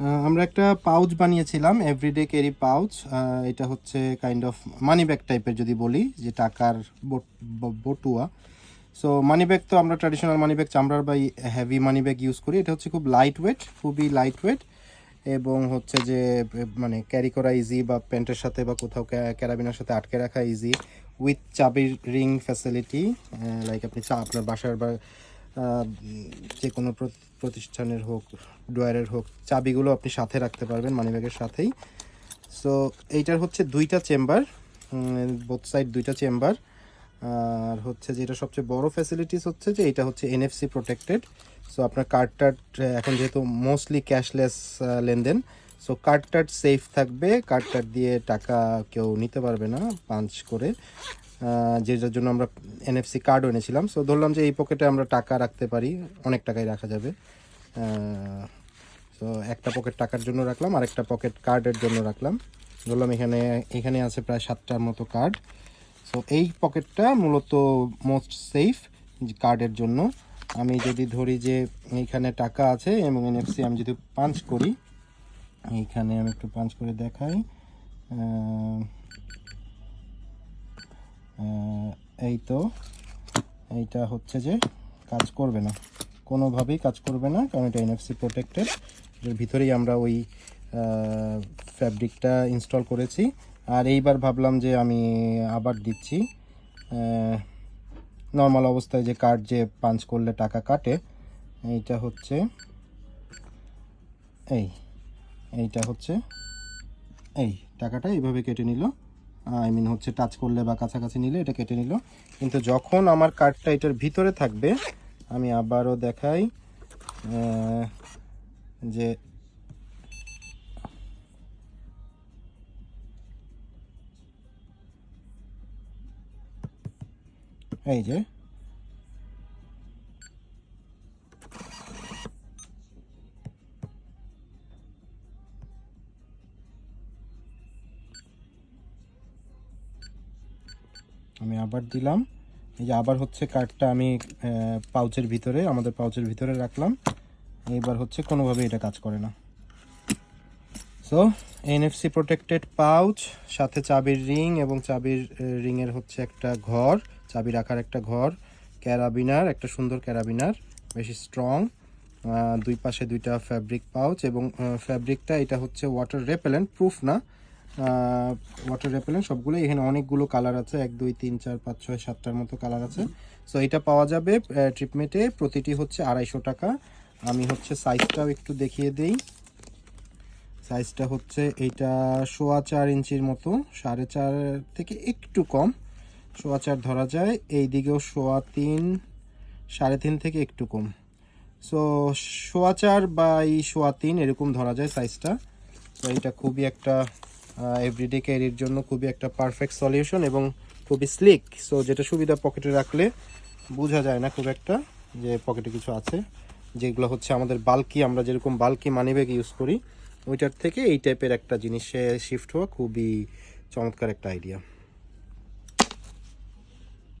আমরা একটা পাউচ বানিয়েছিলাম এভরিডে ক্যারি পাউচ এটা হচ্ছে কাইন্ড অফ মানি ব্যাগ টাইপের যদি বলি, যে টাকার বট- বটুয়া। সো মানি ব্যাগ তো আমরা ট্র্যাডিশনাল মানি ব্যাগ চামড়ার বা হেভি মানি ব্যাগ ইউজ করি। এটা হচ্ছে খুব লাইট ওয়েট খুবই লাইট ওয়েট এবং হচ্ছে যে মানে ক্যারি করা ইজি বা প্যান্টের সাথে বা কোথাও ক্যারাবিনের সাথে আটকে রাখা ইজি উইথ চাবির রিং ফ্যাসিলিটি লাইক আপনি চা, আপনার বাসার বা যে কোনো প্র- প্রতিষ্ঠানের হোক, ড্রয়ারের হোক, চাবিগুলো আপনি সাথে রাখতে পারবেন, মানিব্যাগের সাথেই। সো এইটার হচ্ছে দুইটা চেম্বার বোথ সাইড দুইটা চেম্বার। আর হচ্ছে যেটা সবচেয়ে বড় ফ্যাসিলিটিস হচ্ছে যে এটা হচ্ছে এনএফসি প্রোটেক্টেড সো আপনার কার্ড টার্ড এখন যেহেতু মোস্টলি ক্যাশলেস লেনদেন সো কার্ড টার্ড সেফ থাকবে। কার্ড টার্ড দিয়ে টাকা কেউ নিতে পারবে না পাঞ্চ করে। যেটার জন্য আমরা এনএফসি কার্ডও এনেছিলাম। সো ধরলাম যে এই পকেটে আমরা টাকা রাখতে পারি, অনেক টাকাই রাখা যাবে। সো একটা পকেট টাকার জন্য রাখলাম, আর একটা পকেট কার্ডের জন্য রাখলাম। ধরলাম এখানে এখানে আছে প্রায় সাতটার মতো কার্ড সো এই পকেটটা মূলত মোস্ট সেফ কার্ডের জন্য। আমি যদি ধরি যে এইখানে টাকা আছে এবং এনএফসি আমি যদি পাঞ্চ করি, এইখানে আমি একটু পাঞ্চ করে দেখাই। এই তো, এইটা হচ্ছে যে কাজ করবে না। কোনোভাবেই কাজ করবে না, কারণ এটা এনএফসি প্রোটেক্টেড এর ভিতরেই আমরা ওই ফ্যাব্রিকটা ইনস্টল করেছি। আর এইবার ভাবলাম যে আমি আবার দিচ্ছি নর্মাল অবস্থায় যে কার্ড যে পাঞ্চ করলে টাকা কাটে, এইটা হচ্ছে, এই, এইটা হচ্ছে, এই টাকাটা এইভাবে কেটে নিল। আই মিন হচ্ছে টাচ করলে বা কাছাকাছি নিলে এটা কেটে নিল। কিন্তু যখন আমার কার্ডটা এটার ভিতরে থাকবে, আমি আবারও দেখাই যে এই যে আমি আবার দিলাম। এই যে আবার হচ্ছে কার্ডটা আমি পাউচের ভিতরে, আমাদের পাউচের ভিতরে রাখলাম। এইবার হচ্ছে কোনোভাবে এটা কাজ করে না। সো এনএফসি প্রোটেক্টেড পাউচ সাথে চাবির রিং এবং চাবির রিংয়ের হচ্ছে একটা ঘর, চাবি রাখার একটা ঘর, ক্যারাবিনার, একটা সুন্দর ক্যারাবিনার, বেশি স্ট্রং দুই পাশে দুইটা ফ্যাব্রিক পাউচ এবং ফ্যাব্রিকটা এটা হচ্ছে ওয়াটার রেপেলেন্ট প্রুফ না। ওয়াটার রেপেলেন্ট সবগুলো এখানে অনেকগুলো কালার আছে। এক, দুই, তিন, চার, পাঁচ, ছয়, সাতটার মতো কালার আছে। সো এটা পাওয়া যাবে ট্রিটমেন্টে প্রতিটি হচ্ছে আড়াইশো টাকা। আমি হচ্ছে সাইজটাও একটু দেখিয়ে দিই। সাইজটা হচ্ছে এইটা সোয়া চার ইঞ্চির মতো, সাড়ে চার থেকে একটু কম। সোয়া চার ধরা যায়, এই দিকেও সোয়া তিন, সাড়ে তিন থেকে একটু কম। সো সোয়া চার বা এই সোয়া তিন এরকম ধরা যায় সাইজটা তো এটা খুবই একটা এভরিডে ক্যারির জন্য খুবই একটা পারফেক্ট সলিউশন এবং খুবই স্লিক সো যেটা সুবিধা পকেটে রাখলে বোঝা যায় না খুব একটা যে পকেটে কিছু আছে। যেগুলো হচ্ছে আমাদের বাল্কি আমরা যেরকম বাল্কি মানি ব্যাগ ইউজ করি, ওইটার থেকে এই টাইপের একটা জিনিসে শিফট হওয়া খুবই চমৎকার একটা আইডিয়া